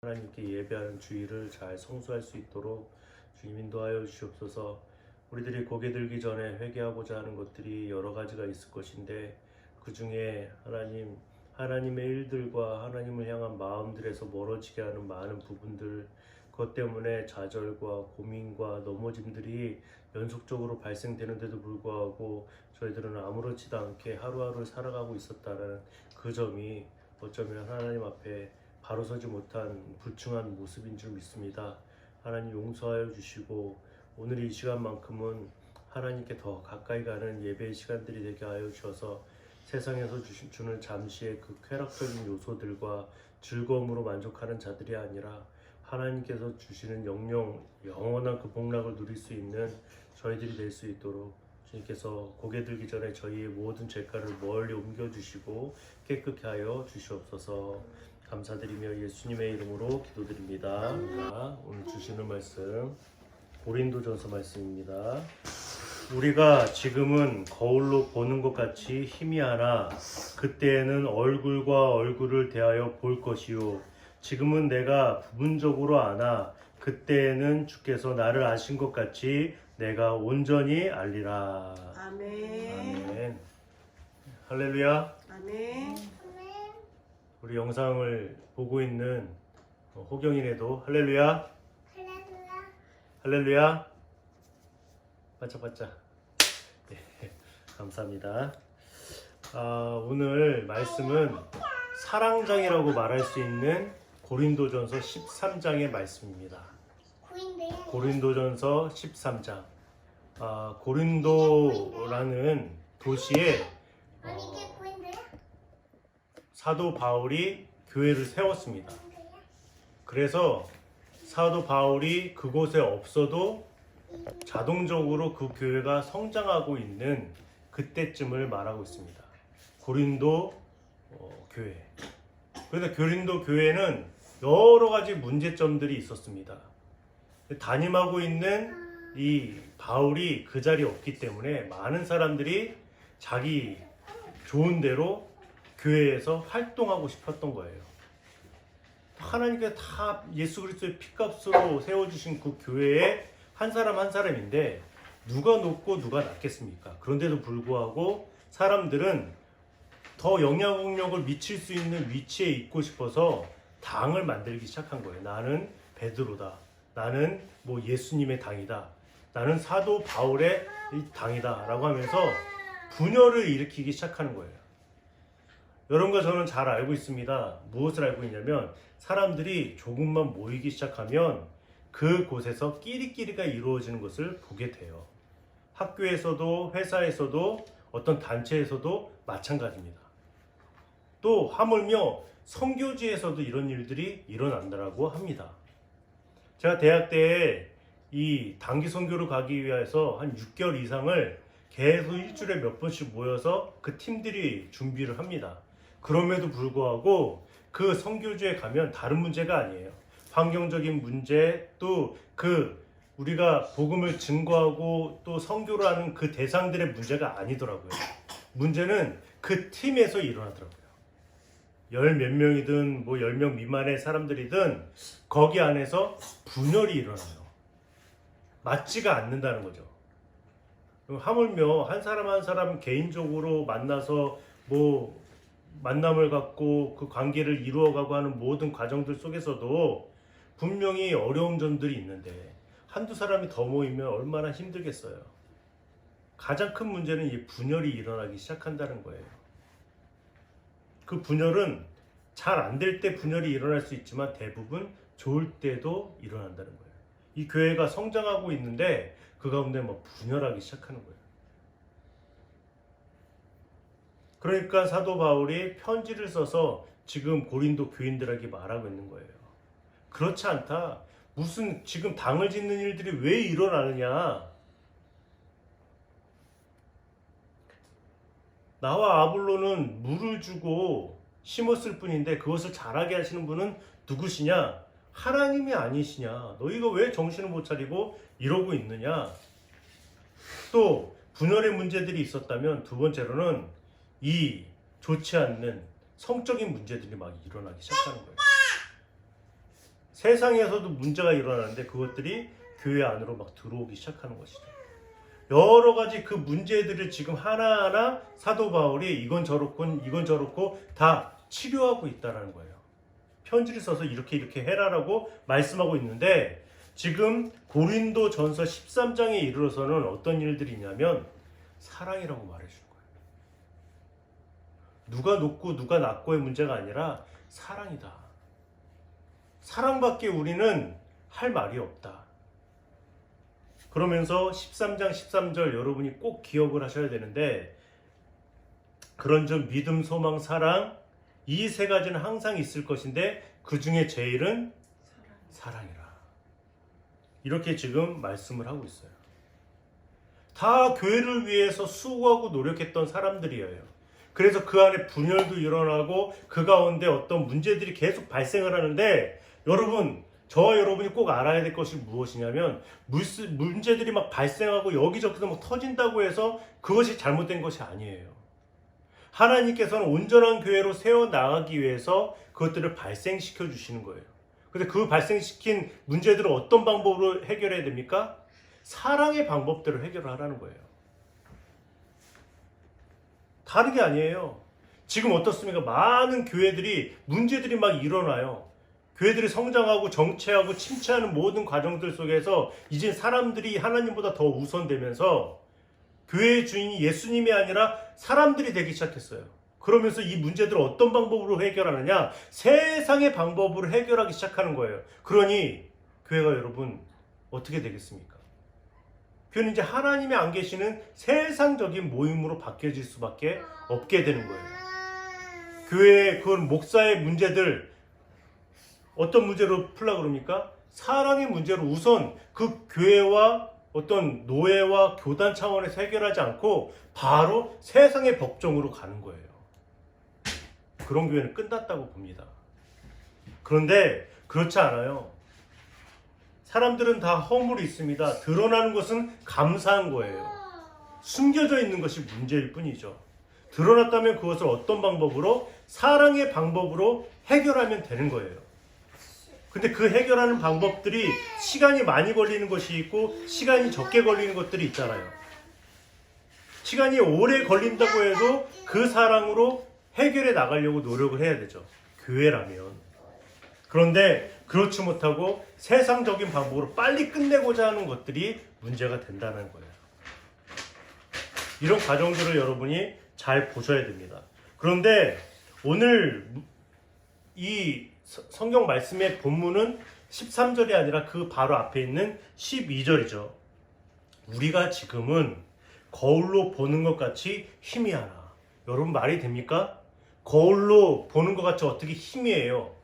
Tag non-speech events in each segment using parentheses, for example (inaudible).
하나님께 예배하는 주일을 잘 성수할 수 있도록 주님 인도하여 주시옵소서. 우리들이 고개 들기 전에 회개하고자 하는 것들이 여러 가지가 있을 것인데 그 중에 하나님 하나님의 일들과 하나님을 향한 마음들에서 멀어지게 하는 많은 부분들 그것 때문에 좌절과 고민과 넘어짐들이 연속적으로 발생되는데도 불구하고 저희들은 아무렇지도 않게 하루하루를 살아가고 있었다는 그 점이 어쩌면 하나님 앞에 바로 서지 못한 불충한 모습인 줄 믿습니다. 하나님 용서하여 주시고 오늘 이 시간만큼은 하나님께 더 가까이 가는 예배의 시간들이 되게 하여 주셔서 세상에서 주시, 주는 잠시의 그 쾌락적인 요소들과 즐거움으로 만족하는 자들이 아니라 하나님께서 주시는 영영 영원한 그 복락을 누릴 수 있는 저희들이 될 수 있도록 주님께서 고개 들기 전에 저희의 모든 죄가를 멀리 옮겨 주시고 깨끗게 하여 주시옵소서. 감사드리며 예수님의 이름으로 기도드립니다. 자, 오늘 주시는 말씀 고린도전서 말씀입니다. 우리가 지금은 거울로 보는 것 같이 힘이 하나 그때에는 얼굴과 얼굴을 대하여 볼 것이요 지금은 내가 부분적으로 아나 그때에는 주께서 나를 아신 것 같이 내가 온전히 알리라. 아멘. 아멘. 할렐루야. 아멘. 우리 영상을 보고 있는 호경이네도 할렐루야. 할렐루야. 반짝반짝. 네, (laughs) 감사합니다. 아, 오늘 말씀은 사랑장이라고 말할 수 있는 고린도전서 13장의 말씀입니다. 고린도전서 13장. 아, 고린도라는 도시에 어, 사도 바울이 교회를 세웠습니다. 그래서 사도 바울이 그곳에 없어도 자동적으로 그 교회가 성장하고 있는 그때쯤을 말하고 있습니다. 고린도 어, 교회. 그런데 고린도 교회는 여러 가지 문제점들이 있었습니다. 담임하고 있는 이 바울이 그 자리에 없기 때문에 많은 사람들이 자기 좋은 대로 교회에서 활동하고 싶었던 거예요. 하나님께서 다 예수 그리스도의 피값으로 세워주신 그 교회에 한 사람 한 사람인데 누가 높고 누가 낮겠습니까? 그런데도 불구하고 사람들은 더 영향력을 미칠 수 있는 위치에 있고 싶어서 당을 만들기 시작한 거예요. 나는 베드로다. 나는 뭐 예수님의 당이다. 나는 사도 바울의 이 당이다 라고 하면서 분열을 일으키기 시작하는 거예요. 여러분과 저는 잘 알고 있습니다. 무엇을 알고 있냐면 사람들이 조금만 모이기 시작하면 그곳에서 끼리끼리가 이루어지는 것을 보게 돼요. 학교에서도 회사에서도 어떤 단체에서도 마찬가지입니다. 또 하물며 성교지에서도 이런 일들이 일어난다라고 합니다. 제가 대학 때 이 단기 선교를 가기 위해서 한 6개월 이상을 계속 일주일에 몇 번씩 모여서 그 팀들이 준비를 합니다. 그럼에도 불구하고 그 선교지에 가면 다른 문제가 아니에요. 환경적인 문제 또 그 우리가 복음을 증거하고 또 선교를 하는 그 대상들의 문제가 아니더라고요. 문제는 그 팀에서 일어나더라고요. 열 몇 명이든 뭐 열 명 미만의 사람들이든 거기 안에서 분열이 일어나요. 맞지가 않는다는 거죠. 하물며 한 사람 한 사람 개인적으로 만나서 뭐 만남을 갖고 그 관계를 이루어가고 하는 모든 과정들 속에서도 분명히 어려운 점들이 있는데 한두 사람이 더 모이면 얼마나 힘들겠어요. 가장 큰 문제는 이 분열이 일어나기 시작한다는 거예요. 그 분열은 잘 안 될 때 분열이 일어날 수 있지만 대부분 좋을 때도 일어난다는 거예요. 이 교회가 성장하고 있는데 그 가운데 막 분열하기 시작하는 거예요. 그러니까 사도 바울이 편지를 써서 지금 고린도 교인들에게 말하고 있는 거예요. 그렇지 않다. 무슨 지금 당을 짓는 일들이 왜 일어나느냐? 나와 아볼로는 물을 주고 심었을 뿐인데 그것을 자라게 하시는 분은 누구시냐? 하나님이 아니시냐? 너희가 왜 정신을 못 차리고 이러고 있느냐? 또 분열의 문제들이 있었다면 두 번째로는 이 좋지 않는 성적인 문제들이 막 일어나기 시작하는 거예요. 세상에서도 문제가 일어나는데 그것들이 교회 안으로 막 들어오기 시작하는 것이죠. 여러 가지 그 문제들을 지금 하나하나 사도 바울이 이건 저렇고 이건 저렇고 다 치료하고 있다라는 거예요. 편지를 써서 이렇게 이렇게 해라라고 말씀하고 있는데 지금 고린도 전서 13장에 이르러서는 어떤 일들이 있냐면 사랑이라고 거예요. 누가 높고 누가 낮고의 문제가 아니라 사랑이다. 사랑밖에 우리는 할 말이 없다. 그러면서 13장 13절 여러분이 꼭 기억을 하셔야 되는데 그런 점 믿음, 소망, 사랑 이 세 가지는 항상 있을 것인데 그 중에 제일은 사랑이라. 이렇게 지금 말씀을 하고 있어요. 다 교회를 위해서 수고하고 노력했던 사람들이에요. 그래서 그 안에 분열도 일어나고 그 가운데 어떤 문제들이 계속 발생을 하는데 여러분 저와 여러분이 꼭 알아야 될 것이 무엇이냐면 물스- 문제들이 막 발생하고 여기저기서 막 터진다고 해서 그것이 잘못된 것이 아니에요. 하나님께서는 온전한 교회로 세워 나가기 위해서 그것들을 발생시켜 주시는 거예요. 근데 그 발생시킨 문제들을 어떤 방법으로 해결해야 됩니까? 사랑의 방법대로 해결을 하라는 거예요. 다른 게 아니에요. 지금 어떻습니까? 많은 교회들이 문제들이 막 일어나요. 교회들이 성장하고 정체하고 침체하는 모든 과정들 속에서 이제 사람들이 하나님보다 더 우선되면서 교회의 주인이 예수님이 아니라 사람들이 되기 시작했어요. 그러면서 이 문제들을 어떤 방법으로 해결하느냐? 세상의 방법으로 해결하기 시작하는 거예요. 그러니 교회가 여러분 어떻게 되겠습니까? 교회는 이제 하나님이 안 계시는 세상적인 모임으로 바뀌어질 수밖에 없게 되는 거예요. 교회의 그 목사의 문제들 어떤 문제로 풀라 그럽니까? 사랑의 문제로 우선 그 교회와 어떤 노예와 교단 차원에서 해결하지 않고 바로 세상의 법정으로 가는 거예요. 그런 교회는 끝났다고 봅니다. 그런데 그렇지 않아요. 사람들은 다 허물이 있습니다. 드러나는 것은 감사한 거예요. 숨겨져 있는 것이 문제일 뿐이죠. 드러났다면 그것을 어떤 방법으로 사랑의 방법으로 해결하면 되는 거예요. 근데 그 해결하는 방법들이 시간이 많이 걸리는 것이 있고 시간이 적게 걸리는 것들이 있잖아요. 시간이 오래 걸린다고 해도 그 사랑으로 해결해 나가려고 노력을 해야 되죠. 교회라면. 그런데 그렇지 못하고 세상적인 방법으로 빨리 끝내고자 하는 것들이 문제가 된다는 거예요. 이런 과정들을 여러분이 잘 보셔야 됩니다. 그런데 오늘 이 서- 성경 말씀의 본문은 13절이 아니라 그 바로 앞에 있는 12절이죠. 우리가 지금은 거울로 보는 것 같이 희미하나. 여러분 말이 됩니까? 거울로 보는 것 같이 어떻게 희미해요?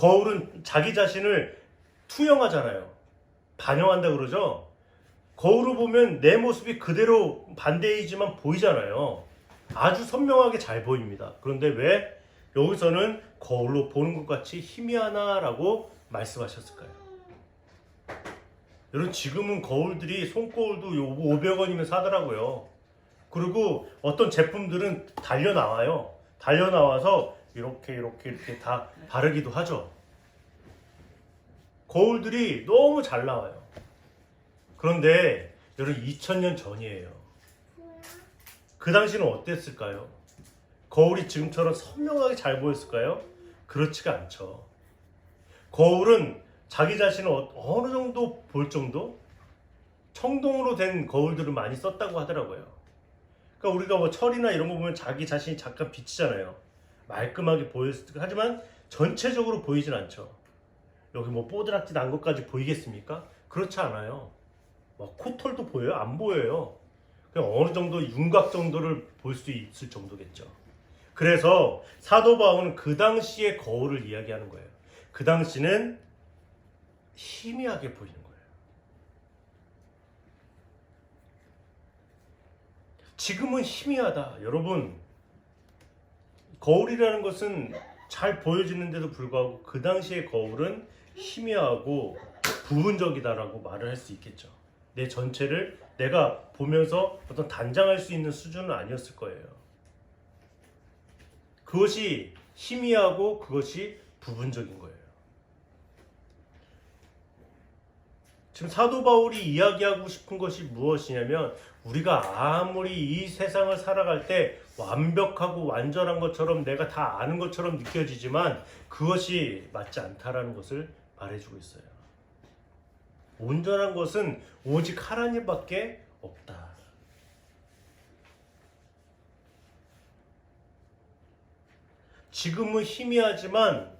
거울은 자기 자신을 투영하잖아요. 반영한다 그러죠? 거울을 보면 내 모습이 그대로 반대이지만 보이잖아요. 아주 선명하게 잘 보입니다. 그런데 왜 여기서는 거울로 보는 것 같이 희미하나라고 말씀하셨을까요? 여러분 지금은 거울들이 손거울도 500원이면 사더라고요. 그리고 어떤 제품들은 달려 나와요. 달려 나와서 이렇게 이렇게 이렇게 다 바르기도 하죠. 거울들이 너무 잘 나와요. 그런데 여러분 2000년 전이에요. 그 당시는 어땠을까요? 거울이 지금처럼 선명하게 잘 보였을까요? 그렇지가 않죠. 거울은 자기 자신을 어- 어느 정도 볼 정도? 청동으로 된 거울들을 많이 썼다고 하더라고요. 그러니까 우리가 뭐 철이나 이런 거 보면 자기 자신이 잠깐 비치잖아요. 말끔하게 보였을 때 하지만 전체적으로 보이진 않죠. 여기 뭐 뽀드락지 난 것까지 보이겠습니까? 그렇지 않아요. 막 코털도 보여요? 안 보여요. 그냥 어느 정도 윤곽 정도를 볼 수 있을 정도겠죠. 그래서 사도 바울은 그 당시의 거울을 이야기하는 거예요. 그 당시는 희미하게 보이는 거예요. 지금은 희미하다. 여러분, 거울이라는 것은 잘 보여지는데도 불구하고 그 당시의 거울은 희미하고 부분적이다라고 말을 할 수 있겠죠. 내 전체를 내가 보면서 어떤 단장할 수 있는 수준은 아니었을 거예요. 그것이 희미하고 그것이 부분적인 거예요. 지금 사도 바울이 이야기하고 싶은 것이 무엇이냐면 우리가 아무리 이 세상을 살아갈 때 완벽하고 완전한 것처럼 내가 다 아는 것처럼 느껴지지만 그것이 맞지 않다라는 것을 말해주고 있어요. 온전한 것은 오직 하나님밖에 없다. 지금은 희미하지만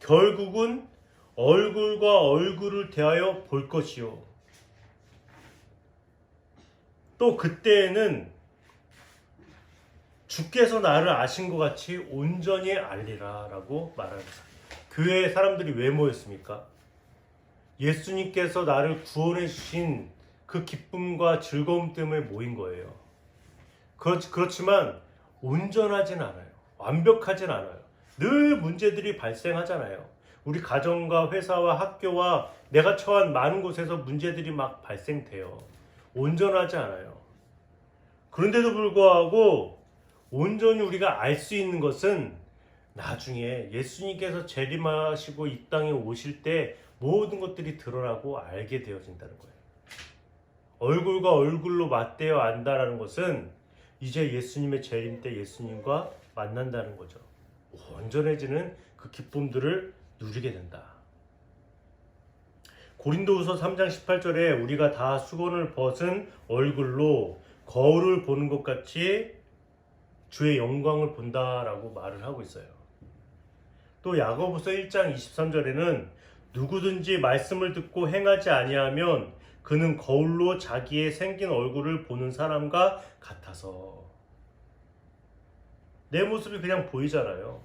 결국은 얼굴과 얼굴을 대하여 볼 것이요. 또 그때에는 주께서 나를 아신 것 같이 온전히 알리라 라고 말합니다. 교회에 사람들이 왜 모였습니까? 예수님께서 나를 구원해 주신 그 기쁨과 즐거움 때문에 모인 거예요. 그렇, 그렇지만 온전하진 않아요. 완벽하진 않아요. 늘 문제들이 발생하잖아요. 우리 가정과 회사와 학교와 내가 처한 많은 곳에서 문제들이 막 발생돼요. 온전하지 않아요. 그런데도 불구하고 온전히 우리가 알 수 있는 것은 나중에 예수님께서 재림하시고 이 땅에 오실 때 모든 것들이 드러나고 알게 되어진다는 거예요. 얼굴과 얼굴로 맞대어 안다라는 것은 이제 예수님의 재림 때 예수님과 만난다는 거죠. 온전해지는 그 기쁨들을 누리게 된다. 고린도후서 3장 18절에 우리가 다 수건을 벗은 얼굴로 거울을 보는 것 같이 주의 영광을 본다라고 말을 하고 있어요. 또 야고보서 1장 23절에는 누구든지 말씀을 듣고 행하지 아니하면 그는 거울로 자기의 생긴 얼굴을 보는 사람과 같아서 내 모습이 그냥 보이잖아요.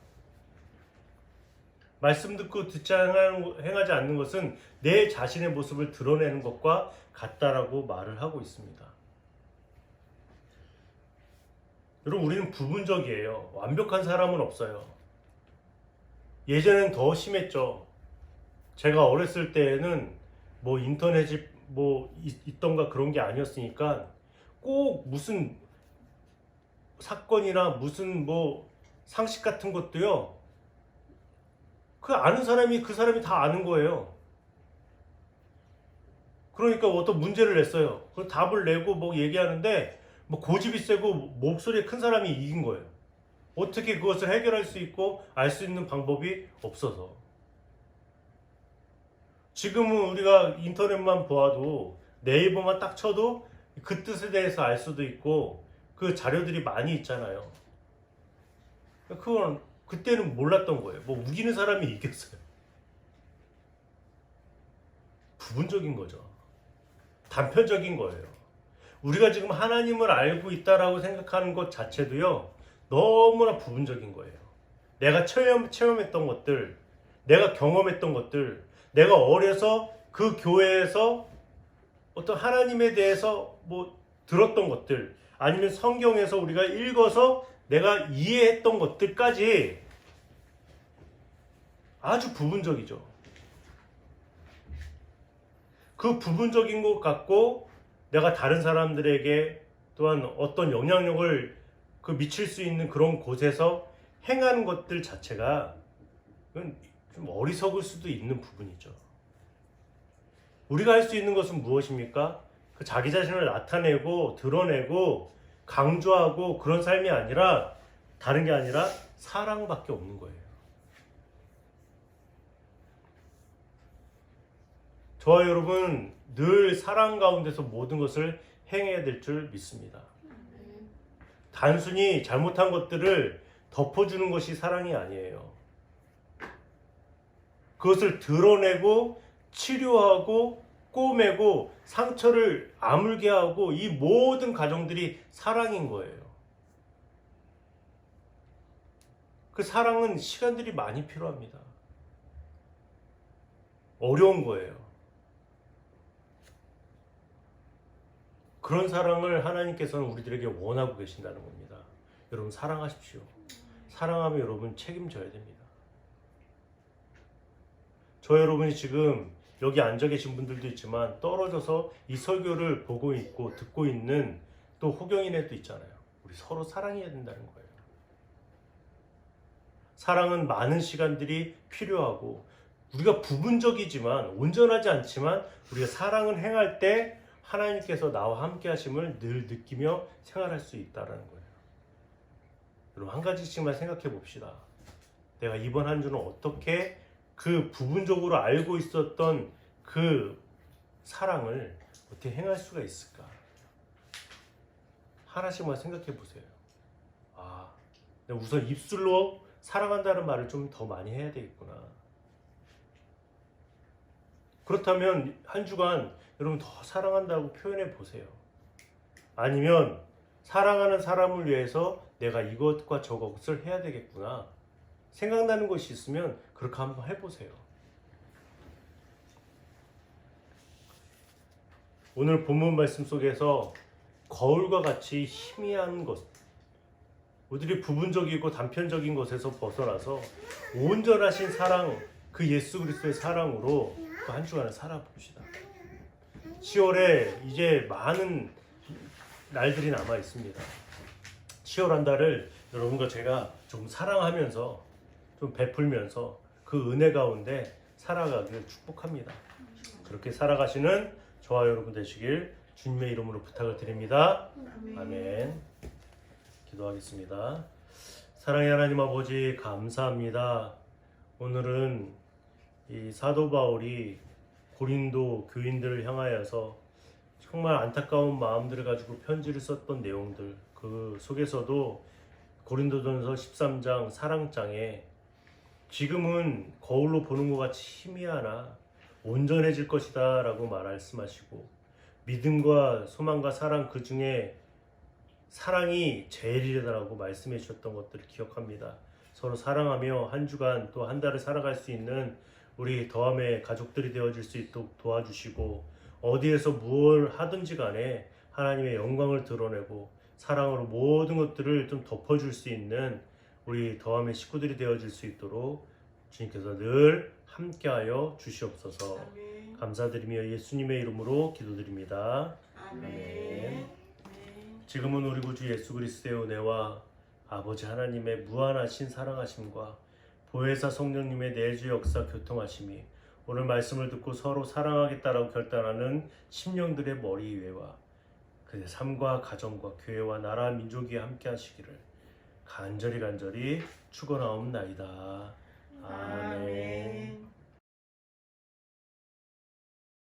말씀 듣고 듣지 행하지 않는 것은 내 자신의 모습을 드러내는 것과 같다라고 말을 하고 있습니다. 여러분 우리는 부분적이에요. 완벽한 사람은 없어요. 예전엔 더 심했죠. 제가 어렸을 때에는 뭐 인터넷이 뭐 있- 있던가 그런 게 아니었으니까 꼭 무슨 사건이나 무슨 뭐 상식 같은 것도요. 그 아는 사람이 그 사람이 다 아는 거예요. 그러니까 어떤 문제를 냈어요. 그 답을 내고 뭐 얘기하는데 뭐 고집이 세고 목소리 큰 사람이 이긴 거예요. 어떻게 그것을 해결할 수 있고 알 수 있는 방법이 없어서. 지금은 우리가 인터넷만 보아도 네이버만 딱 쳐도 그 뜻에 대해서 알 수도 있고 그 자료들이 많이 있잖아요. 그건 그때는 몰랐던 거예요. 뭐 우기는 사람이 이겼어요. 부분적인 거죠. 단편적인 거예요. 우리가 지금 하나님을 알고 있다라고 생각하는 것 자체도요, 너무나 부분적인 거예요. 내가 체험, 체험했던 것들, 내가 경험했던 것들, 내가 어려서 그 교회에서 어떤 하나님에 대해서 뭐 들었던 것들, 아니면 성경에서 우리가 읽어서 내가 이해했던 것들까지 아주 부분적이죠. 그 부분적인 것 갖고 내가 다른 사람들에게 또한 어떤 영향력을 그 미칠 수 있는 그런 곳에서 행하는 것들 자체가 좀 어리석을 수도 있는 부분이죠. 우리가 할 수 있는 것은 무엇입니까? 그 자기 자신을 나타내고 드러내고 강조하고 그런 삶이 아니라 다른 게 아니라 사랑밖에 없는 거예요. 저와 여러분 늘 사랑 가운데서 모든 것을 행해야 될 줄 믿습니다. 단순히 잘못한 것들을 덮어주는 것이 사랑이 아니에요. 그것을 드러내고 치료하고 꼬매고 상처를 아물게 하고 이 모든 과정들이 사랑인 거예요. 그 사랑은 시간들이 많이 필요합니다. 어려운 거예요. 그런 사랑을 하나님께서는 우리들에게 원하고 계신다는 겁니다. 여러분 사랑하십시오. 사랑하면 여러분 책임져야 됩니다. 저 여러분이 지금 여기 앉아 계신 분들도 있지만 떨어져서 이 설교를 보고 있고 듣고 있는 또 호경인애도 있잖아요. 우리 서로 사랑해야 된다는 거예요. 사랑은 많은 시간들이 필요하고 우리가 부분적이지만 온전하지 않지만 우리가 사랑을 행할 때 하나님께서 나와 함께 하심을 늘 느끼며 생활할 수 있다라는 거예요. 여러분 한 가지씩만 생각해 봅시다. 내가 이번 한 주는 어떻게 그 부분적으로 알고 있었던 그 사랑을 어떻게 행할 수가 있을까? 하나씩만 생각해 보세요. 아, 우선 입술로 사랑한다는 말을 좀 더 많이 해야 되겠구나. 그렇다면 한 주간 여러분 더 사랑한다고 표현해 보세요. 아니면 사랑하는 사람을 위해서 내가 이것과 저것을 해야 되겠구나. 생각나는 것이 있으면 그렇게 한번 해보세요. 오늘 본문 말씀 속에서 거울과 같이 희미한 것, 우리들이 부분적이고 단편적인 것에서 벗어나서 온전하신 사랑, 그 예수 그리스도의 사랑으로 그 한 주간을 살아봅시다. 10월에 이제 많은 날들이 남아 있습니다. 10월 한 달을 여러분과 제가 좀 사랑하면서 좀 베풀면서 그 은혜 가운데 살아가기를 축복합니다. 그렇게 살아가시는 저와 여러분 되시길 주님의 이름으로 부탁을 드립니다. 아멘. 기도하겠습니다. 사랑의 하나님 아버지 감사합니다. 오늘은 이 사도 바울이 고린도 교인들을 향하여서 정말 안타까운 마음들을 가지고 편지를 썼던 내용들 그 속에서도 고린도전서 13장 사랑장에 지금은 거울로 보는 것 같이 희미하나 온전해질 것이다 라고 말씀하시고 믿음과 소망과 사랑 그 중에 사랑이 제일이라고 말씀해 주셨던 것들을 기억합니다. 서로 사랑하며 한 주간 또 한 달을 살아갈 수 있는 우리 더함의 가족들이 되어질 수 있도록 도와주시고 어디에서 무엇을 하든지 간에 하나님의 영광을 드러내고 사랑으로 모든 것들을 좀 덮어줄 수 있는 우리 더함의 식구들이 되어질 수 있도록 주님께서 늘 함께하여 주시옵소서 아멘. 감사드리며 예수님의 이름으로 기도드립니다. 아멘. 지금은 우리 구주 예수 그리스도의 은혜와 아버지 하나님의 무한하신 사랑하심과 보혜사 성령님의 내주 역사 교통하심이 오늘 말씀을 듣고 서로 사랑하겠다라고 결단하는 심령들의 머리 위에와 그의 삶과 가정과 교회와 나라 민족이 함께 하시기를 간절히 간절히 축원하옵나이다. 아멘.